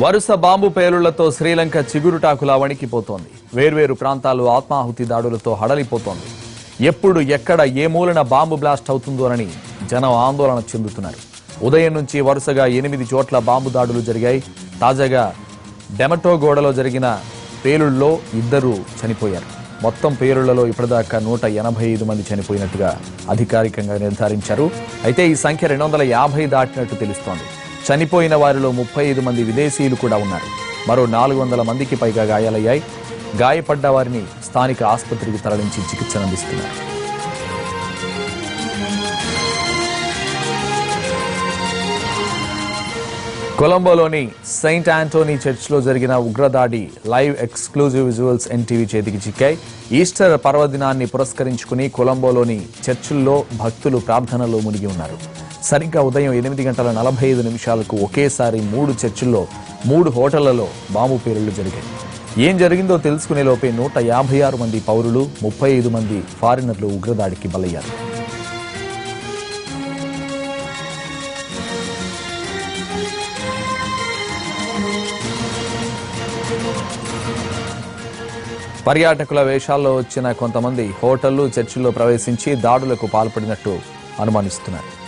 వరుస బాంబు పేలుళ్ళతో శ్రీలంక చిగురుటాకులా వణికిపోతోంది వేర్వేరు ప్రాంతాలు ఆత్మాహుతి దాడులతో హడలిపోతోంది. ఎప్పుడు ఎక్కడ ఏ మూలన బాంబు బ్లాస్ట్ అవుతుందోనని జనం ఆందోళన చెందుతున్నారు. ఉదయం నుంచి వరుసగా ఎనిమిది చోట్ల బాంబు దాడులు జరిగాయి. తాజాగా డెమటోగోడలో జరిగిన పేలుళ్ళలో ఇద్దరు చనిపోయారు. మొత్తం పేలుళ్ళలో ఇప్పటిదాకా నూట ఎనభై ఐదు మంది చనిపోయినట్టుగా అధికారికంగా నిర్ధారించారు. అయితే ఈ సంఖ్య రెండు వందల యాభై దాటినట్టు తెలుస్తోంది. చనిపోయిన వారిలో ముప్పై ఐదు మంది విదేశీయులు కూడా ఉన్నారు. మరో నాలుగు వందల మందికి పైగా గాయాలయ్యాయి. గాయపడ్డ వారిని స్థానిక ఆసుపత్రికి తరలించి చికిత్స అందిస్తున్నారు. కొలంబోలోని సెయింట్ ఆంటోనీ చర్చ్లో జరిగిన ఉగ్రదాడి లైవ్ ఎక్స్క్లూజివ్ విజువల్స్ ఎన్టీవీ చేతికి చిక్కాయి. ఈస్టర్ పర్వదినాన్ని పురస్కరించుకుని కొలంబోలోని చర్చిల్లో భక్తులు ప్రార్థనలో మునిగి ఉన్నారు. సరిగ్గా ఉదయం ఎనిమిది గంటల నలభై ఐదు నిమిషాలకు ఒకేసారి మూడు చర్చిల్లో మూడు హోటళ్ళలో బాంబు పేలుళ్ళు జరిగాయి. ఏం జరిగిందో తెలుసుకునే లోపే నూట యాభై ఆరు మంది పౌరులు ముప్పై ఐదు మంది ఫారినర్లు ఉగ్రదాడికి బలయ్యారు. పర్యాటకుల వేషాల్లో వచ్చిన కొంతమంది హోటళ్ళు చర్చిల్లో ప్రవేశించి దాడులకు పాల్పడినట్టు అనుమానిస్తున్నారు.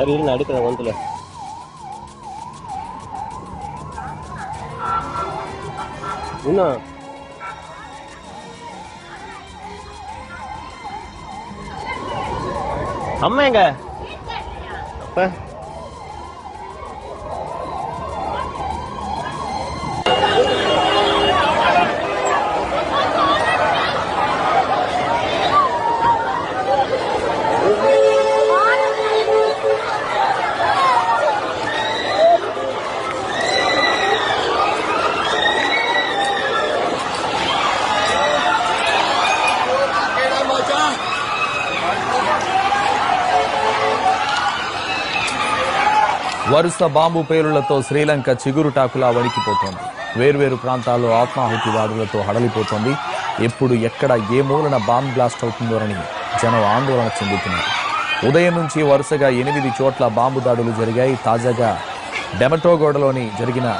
சரி இரு, நான் எடுக்கிறேன் வந்துல இன்னும் அம்மா எங்க? அப்ப? వరుస బాంబు పేలులతో శ్రీలంక చిగురుటాకులా వణికిపోతోంది. వేర్వేరు ప్రాంతాల్లో ఆత్మాహుతి దాడులతో హడలిపోతోంది. ఎప్పుడు ఎక్కడ ఏ మూలన బాంబ్ బ్లాస్ట్ అవుతుందోనని జనం ఆందోళన చెందుతున్నారు. ఉదయం నుంచి వరుసగా ఎనిమిది చోట్ల బాంబు దాడులు జరిగాయి. తాజాగా డెమటోగోడలోని జరిగిన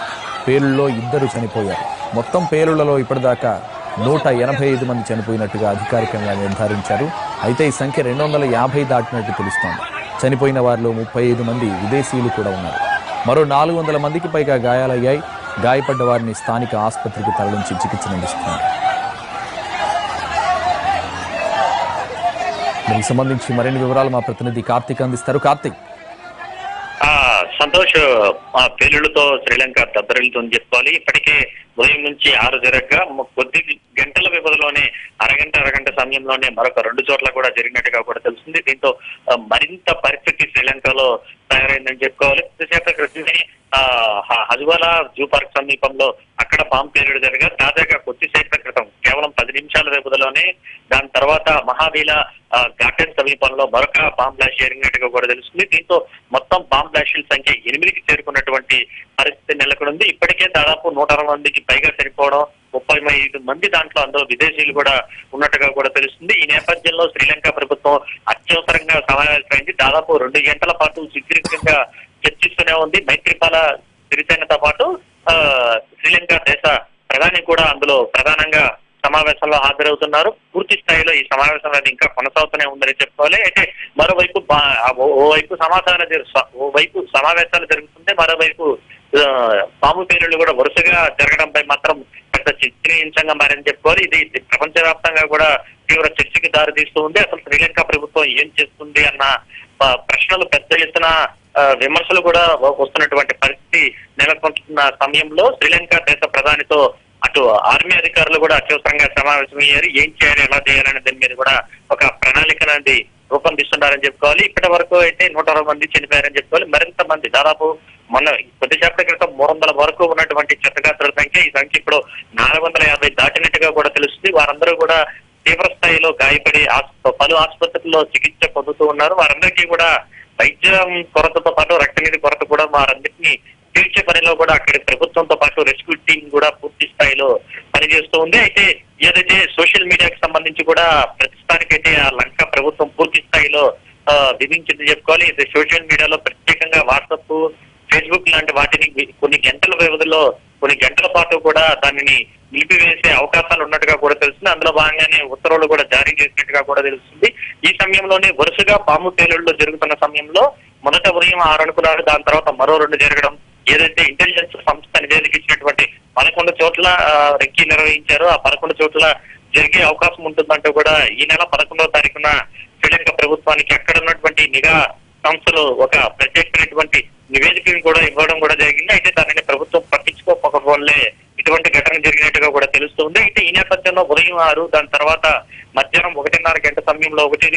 పేలుల్లో ఇద్దరు చనిపోయారు. మొత్తం పేలుళ్ళలో ఇప్పటిదాకా నూట ఎనభై ఐదు మంది చనిపోయినట్టుగా అధికారికంగా నిర్ధారించారు. అయితే ఈ సంఖ్య రెండు వందల యాభై దాటినట్టు తెలుస్తోంది. చనిపోయిన వారిలో ముప్పై ఐదు మంది విదేశీయులు కూడా ఉన్నారు. మరో నాలుగు వందల మందికి పైగా గాయాలయ్యాయి. గాయపడ్డ వారిని స్థానిక ఆసుపత్రికి తరలించి చికిత్స అందిస్తున్నారు. దీనికి సంబంధించి మరిన్ని వివరాలు మా ప్రతినిధి కార్తీక్ అందిస్తారు. కార్తీక్ సంతోష్ ఆ పేలుళ్ళతో శ్రీలంక దద్దరిల్లుతుందని చెప్పుకోవాలి. ఇప్పటికే ఉదయం నుంచి ఆరు జరగగా కొద్ది గంటల వ్యవధిలోనే అరగంట అరగంట సమయంలోనే మరొక రెండు చోట్ల కూడా జరిగినట్టుగా కూడా తెలుస్తుంది. దీంతో మరింత పరిస్థితి శ్రీలంకలో తయారైందని చెప్పుకోవాలి. కొద్దిసేపటి క్రితమే హజువాలా జూ పార్క్ సమీపంలో అక్కడ బాంబు పేలుడు జరగా తాజాగా కొద్దిసేపటి క్రితం పది నిమిషాల వ్యవధిలోనే దాని తర్వాత మహావీల ఆ, గార్డెన్ సమీపంలో మరొక బాంబ్ బ్లాస్ట్ జరిగినట్టుగా కూడా తెలుస్తుంది. దీంతో మొత్తం బాంబ్ బ్లాస్టుల సంఖ్య ఎనిమిదికి చేరుకున్నటువంటి పరిస్థితి నెలకొంది ఇప్పటికే దాదాపు నూట అరవై మందికి పైగా సరిపోవడం ముప్పై ఐదు మంది దాంట్లో అందులో విదేశీయులు కూడా ఉన్నట్టుగా కూడా తెలుస్తుంది. ఈ నేపథ్యంలో శ్రీలంక ప్రభుత్వం అత్యవసరంగా సమావేశమైంది దాదాపు రెండు గంటల పాటు సుదీర్ఘంగా చర్చిస్తూనే ఉంది. మైత్రిపాల సిరిసేనతో పాటు శ్రీలంక దేశ ప్రధాని కూడా అందులో ప్రధానంగా సమావేశంలో హాజరవుతున్నారు. పూర్తి స్థాయిలో ఈ సమావేశం అనేది ఇంకా కొనసాగుతూనే ఉందని చెప్పుకోవాలి. అయితే మరోవైపు ఓ- ఓవైపు సమాధాన ఓవైపు సమావేశాలు జరుగుతుంటే మరోవైపు పాము పేలుళ్ళు కూడా వరుసగా జరగడంపై మాత్రం పెద్ద చర్చనీయాంశంగా మారని చెప్పుకోవాలి. ఇది ప్రపంచవ్యాప్తంగా కూడా తీవ్ర చర్చకి దారి తీస్తూ ఉంది. అసలు శ్రీలంక ప్రభుత్వం ఏం చేస్తుంది అన్న ప్రశ్నలు పెద్ద ఎత్తున విమర్శలు కూడా వస్తున్నటువంటి పరిస్థితి నెలకొంటున్న సమయంలో శ్రీలంక దేశ ప్రధానితో అటు ఆర్మీ అధికారులు కూడా అత్యవసరంగా సమావేశమయ్యారు. ఏం చేయాలి ఎలా చేయాలనే దాని మీద కూడా ఒక ప్రణాళిక అనేది రూపొందిస్తున్నారని చెప్పుకోవాలి. ఇప్పటి వరకు అయితే నూట అరవై మంది చనిపోయారని చెప్పుకోవాలి. మరింత మంది దాదాపు మొన్న కొద్దిసేపటి క్రితం మూడు వందల వరకు ఉన్నటువంటి చెత్తగాత్రుల సంఖ్య ఈ సంఖ్య ఇప్పుడు నాలుగు వందల యాభై దాటినట్టుగా కూడా తెలుస్తుంది. వారందరూ కూడా తీవ్ర స్థాయిలో గాయపడి ఆస్ప- పలు ఆసుపత్రుల్లో చికిత్స పొందుతూ ఉన్నారు. వారందరికీ కూడా వైద్యం కొరతతో పాటు రక్తనిధి కొరత కూడా వారందరినీ తీర్చే పనిలో కూడా అక్కడి ప్రభుత్వంతో పాటు రెస్క్యూ టీం కూడా పూర్తి స్థాయిలో పనిచేస్తూ ఉంది. అయితే ఏదైతే సోషల్ మీడియాకి సంబంధించి కూడా ప్రస్తుతానికైతే ఆ లంక ప్రభుత్వం పూర్తి స్థాయిలో విధించింది చెప్పుకోవాలి. ఇది సోషల్ మీడియాలో ప్రత్యేకంగా వాట్సాప్ ఫేస్బుక్ లాంటి వాటిని కొన్ని గంటల వ్యవధిలో కొన్ని గంటల పాటు కూడా దానిని నిలిపివేసే అవకాశాలు ఉన్నట్టుగా కూడా తెలుస్తుంది. అందులో భాగంగానే ఉత్తర్వులు కూడా జారీ చేసినట్టుగా కూడా తెలుస్తుంది. ఈ సమయంలోనే వరుసగా పాము పేలుళ్ళు జరుగుతున్న సమయంలో మొదట ఉదయం ఆరు అనుకున్నారు. దాని తర్వాత మరో రెండు జరగడం. ఏదైతే ఇంటెలిజెన్స్ సంస్థ నివేదిక ఇచ్చినటువంటి పదకొండు చోట్ల రెక్కీ రెక్కి ఆ పదకొండు చోట్ల జరిగే అవకాశం ఉంటుందంటూ కూడా ఈ నెల పదకొండవ తారీఖున శ్రీలంక ప్రభుత్వానికి అక్కడ ఉన్నటువంటి నిఘా సంస్థలు ఒక ప్రత్యేకమైనటువంటి నివేదికను కూడా ఇవ్వడం కూడా జరిగింది. అయితే దానిని ప్రభుత్వం పట్టించుకోకపోవడంలే ఇటువంటి ఘటన జరిగినట్టుగా కూడా తెలుస్తుంది అయితే ఈ నేపథ్యంలో ఉదయం ఆరు దాని తర్వాత మధ్యాహ్నం ఒకటిన్నర గంట సమయంలో ఒకటి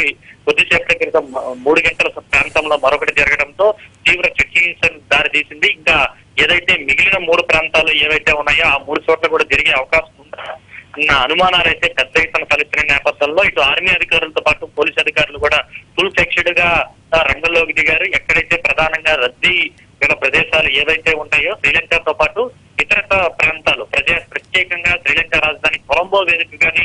కొద్దిసేపటి క్రితం మూడు గంటల ప్రాంతంలో మరొకటి జరగడంతో తీవ్ర చర్చనీయాంశం దారి తీసింది. ఇంకా ఏదైతే మిగిలిన మూడు ప్రాంతాలు ఏవైతే ఉన్నాయో ఆ మూడు చోట్ల కూడా జరిగే అవకాశం ఉందా అన్న అనుమానాలు అయితే పెద్ద ఎత్తున తలెత్తిన నేపథ్యంలో ఇటు ఆర్మీ అధికారులతో పాటు పోలీస్ అధికారులు కూడా ఫుల్ ఫ్లెక్స్డ్గా రంగంలోకి దిగారు. ఎక్కడైతే ప్రధానంగా రద్దీ గల ప్రదేశాలు ఏవైతే ఉంటాయో శ్రీలంకతో పాటు ఇతర ప్రాంత ప్రత్యేకంగా శ్రీలంక రాజధాని కొలంబో వేదికగానే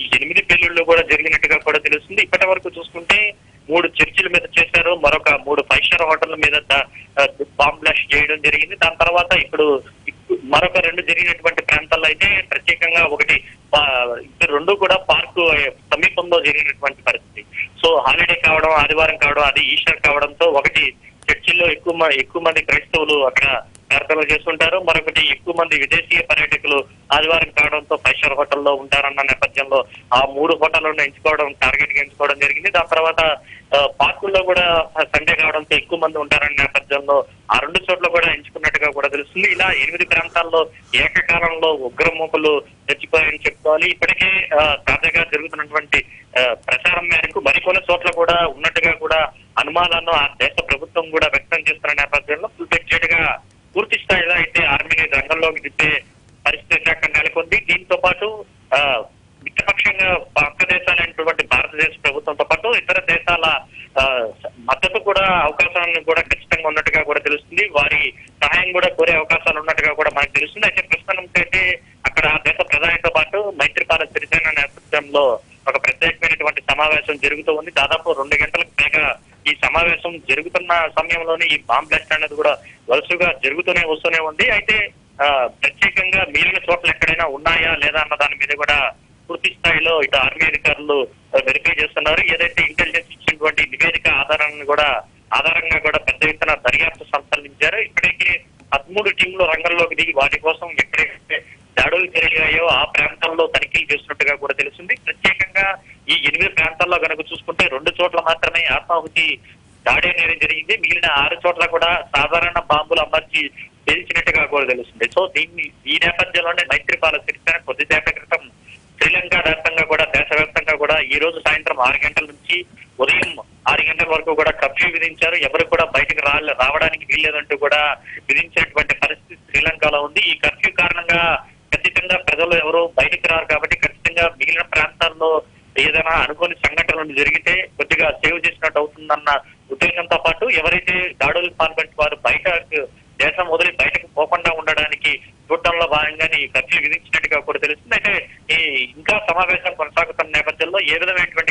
ఈ ఎనిమిది పెళ్ళిళ్ళు కూడా జరిగినట్టుగా కూడా తెలుస్తుంది. ఇప్పటి వరకు చూసుకుంటే మూడు చర్చిల మీద చేశారు మరొక మూడు ఫైవ్ స్టార్ హోటల్ మీద బాంబ్ బ్లాస్ట్ చేయడం జరిగింది. దాని తర్వాత ఇప్పుడు మరొక రెండు జరిగినటువంటి ప్రాంతాల్లో అయితే ప్రత్యేకంగా ఒకటి రెండు కూడా పార్కు సమీపంలో జరిగినటువంటి పరిస్థితి. సో హాలిడే కావడం ఆదివారం కావడం అది ఈస్టర్ కావడంతో ఒకటి చర్చిల్లో ఎక్కువ మ- ఎక్కువ మంది క్రైస్తవులు అక్కడ ప్రార్థనలు చేస్తుంటారు. మరొకటి ఎక్కువ మంది విదేశీయ పర్యాటకులు ఆదివారం కావడంతో ఫైవ్ హోటల్లో ఉంటారన్న నేపథ్యంలో ఆ మూడు హోటళ్ళను ఎంచుకోవడం టార్గెట్గా ఎంచుకోవడం జరిగింది. దాని తర్వాత పార్కుల్లో కూడా సండే కావడంతో ఎక్కువ మంది ఉంటారన్న నేపథ్యంలో ఆ రెండు చోట్ల కూడా ఎంచుకున్నట్టుగా కూడా తెలుస్తుంది. ఇలా ఎనిమిది ప్రాంతాల్లో ఏకకాలంలో ఉగ్రమూకలు చచ్చిపోయాయని చెప్పుకోవాలి. ఇప్పటికే తాజాగా జరుగుతున్నటువంటి ప్రచారం మేరకు మరికొన్ని చోట్ల కూడా ఉన్నట్టుగా కూడా అనుమానాలను ఆ దేశ ప్రభుత్వం కూడా వ్యక్తం చేస్తున్న నేపథ్యంలో ఫుల్గా పూర్తి స్థాయిలో అయితే ఆర్మీని రంగంలోకి దిద్దే పరిస్థితి శాఖ నెలకొంది. దీంతో పాటు ఆ, మిత్రపక్షంగా పక్క దేశాలైనటువంటి భారతదేశ ప్రభుత్వంతో పాటు ఇతర మద్దతు కూడా అవకాశాలను కూడా ఖచ్చితంగా ఉన్నట్టుగా కూడా తెలుస్తుంది. వారి సహాయం కూడా కోరే అవకాశాలు ఉన్నట్టుగా కూడా మనకు తెలుస్తుంది. అయితే ప్రస్తుతానికైతే అక్కడ ఆ దేశ ప్రధానితో పాటు మైత్రిపాల సిరిసేన నేతృత్వంలో ఒక ప్రత్యేకమైనటువంటి సమావేశం జరుగుతూ ఉంది. దాదాపు రెండు గంటలకు పైగా ఈ సమావేశం జరుగుతున్న సమయంలోనే ఈ బాంబ్ బ్లాస్ట్ అనేది కూడా వరుసగా జరుగుతూనే వస్తూనే ఉంది. అయితే ప్రత్యేకంగా మిగిలిన చోట్ల ఎక్కడైనా ఉన్నాయా లేదా అన్న దాని మీద కూడా పూర్తి స్థాయిలో ఇటు ఆర్మీ అధికారులు వెరిఫై చేస్తున్నారు. ఏదైతే ఇంటెలిజెన్స్ ఇచ్చినటువంటి నివేదిక ఆధారాన్ని కూడా ఆధారంగా కూడా పెద్ద ఎత్తున దర్యాప్తు సంప్రదించారు. ఇప్పటికే పదమూడు టీంలు రంగంలోకి దిగి వాటి కోసం ఎక్కడైతే దాడులు జరిగాయో ఆ ప్రాంతంలో తనిఖీలు చేస్తున్నట్టుగా కూడా తెలిసింది ప్రత్యేకంగా ఈ ఎనిమిది ప్రాంతాల్లో కనుక చూసుకుంటే రెండు చోట్ల మాత్రమే ఆత్మాహుతి దాడి అనేది జరిగింది. మిగిలిన ఆరు చోట్ల కూడా సాధారణ బాంబులు అమర్చి పేల్చినట్టుగా కూడా తెలుస్తుంది. సో దీన్ని ఈ నేపథ్యంలోనే మైత్రిపాల సిరిసేన కొద్దిసేపటి క్రితం శ్రీలంక వ్యాప్తంగా కూడా దేశవ్యాప్తంగా కూడా ఈ రోజు సాయంత్రం ఆరు గంటల నుంచి ఉదయం ఆరు గంటల వరకు కూడా కర్ఫ్యూ విధించారు. ఎవరు కూడా బయటకు రా రావడానికి వీల్లేదంటూ కూడా విధించేటువంటి పరిస్థితి శ్రీలంకలో ఉంది. ఈ కర్ఫ్యూ కారణంగా ఖచ్చితంగా ప్రజలు ఎవరు బయటకు రారు కాబట్టి ఖచ్చితంగా మిగిలిన ప్రాంతాల్లో ఏదైనా అనుకోని సంఘటనలు జరిగితే కొద్దిగా సేవ్ చేసినట్టు అవుతుందన్న ఉద్దేశంతో పాటు ఎవరైతే దాడులు పాల్పడిన వారు బయట దేశం వదిలి బయటకు పోకుండా ఉండడానికి చూడటంలో భాగంగానే ఈ కర్ఫ్యూ విధించినట్టుగా కూడా తెలుస్తుంది. అయితే ఈ ఇంకా సమావేశం కొనసాగుతున్న ఏ విధమైనటువంటి